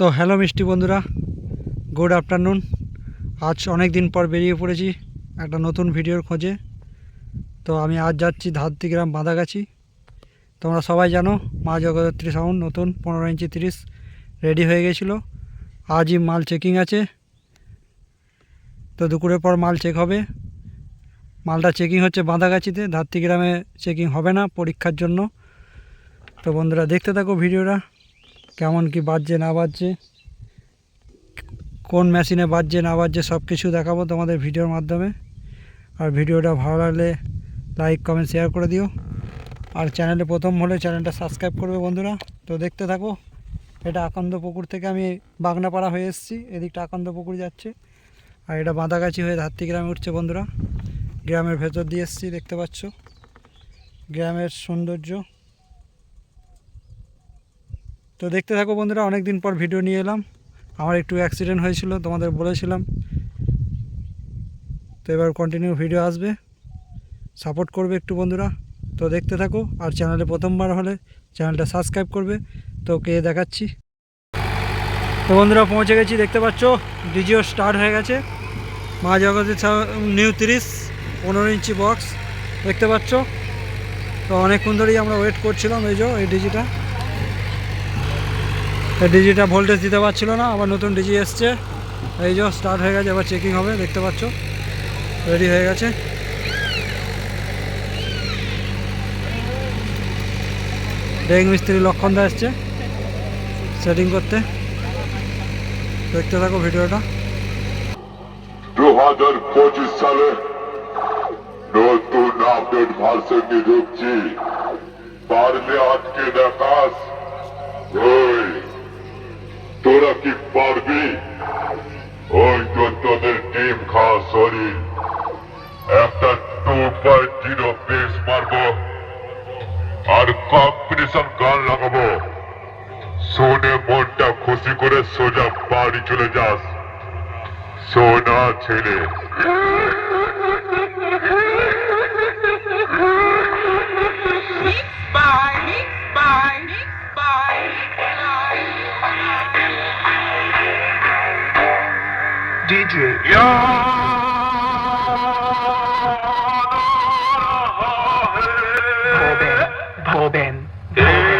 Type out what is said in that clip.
তো হ্যালো মিষ্টি বন্ধুরা, গুড আফটারনুন। আজ অনেক দিন পর বেরিয়ে পড়েছি একটা নতুন ভিডিওর খোঁজে। তো আমি আজ যাচ্ছি ধাত্তি গ্রাম বাঁধাগাছি। তোমরা সবাই জানো, মা জগদ্ধাত্রী সাউন্ড নতুন, পনেরো ইঞ্চি তিরিশ রেডি হয়ে গেছিল। আজই মাল চেকিং আছে। তো দুপুরের পর মাল চেক হবে। মালটা চেকিং হচ্ছে বাঁধাগাছিতে ধাত্তি গ্রামে চেকিং হবে না পরীক্ষার জন্য। তো বন্ধুরা দেখতে থাকো ভিডিওটা। কেমন কি বাজছে, না বাজছে, কোন মেশিনে বাজছে, না বাজছে, সব কিছু দেখাবো তোমাদের ভিডিওর মাধ্যমে। আর ভিডিওটা ভালো লাগলে লাইক কমেন্ট শেয়ার করে দিও। আর চ্যানেলে প্রথম হলে চ্যানেলটা সাবস্ক্রাইব করবে বন্ধুরা। তো দেখতে থাকো, এটা আকন্দ পুকুর থেকে আমি বাগনাপাড়া হয়ে এসেছি। এদিকটা আকন্দ পুকুর যাচ্ছে। আর এটা বাঁধাগাছি হয়ে ধাত্তি গ্রামে উঠছে বন্ধুরা। গ্রামের ভেতর দিয়ে এসেছি, দেখতে পাচ্ছ। গ্রামের সৌন্দর্য। তো দেখতে থাকো বন্ধুরা অনেক দিন পর ভিডিও নিয়ে এলাম। আমার একটু অ্যাক্সিডেন্ট হয়েছিল, তোমাদের বলেছিলাম। তো এবার কন্টিনিউ ভিডিও আসবে। সাপোর্ট করবে একটু বন্ধুরা। তো দেখতে থাকো, আর চ্যানেলে প্রথমবার হলে চ্যানেলটা সাবস্ক্রাইব করবে। তো কে দেখাচ্ছি। তো বন্ধুরা, পৌঁছে গেছি, দেখতে পাচ্ছ ডিজিও স্টার্ট হয়ে গেছে। মা জগতের নিউ তিরিশ, পনেরো ইঞ্চি বক্স দেখতে পাচ্ছ? তো অনেকক্ষণ ধরেই আমরা ওয়েট করছিলাম, এই যে, এই ডিজিটা। ডিজিটা ভোল্টেজ দিতে পারছিল না, আবার নতুন ডিজি এসছে। এই যে স্টার্ট হয়ে গেছে, এবার চেকিং হবে, দেখতে পাচ্ছ। রেডি হয়ে গেছে। ডেং মিস্ত্রি লক্ষণ দা এসছে সেটিং করতে। দেখতে থাকো ভিডিওটা। দু হাজার পঁচিশ সালে নতুন আপডেট ভার্সনকে ঢুকছি। পারলে আজকে আর কম্পিটিশন গান লাগাবো শোনে মনটা খুশি করে সোজা বাড়ি চলে যাস সোনা ছেলে. DJ. Yeah! Deus.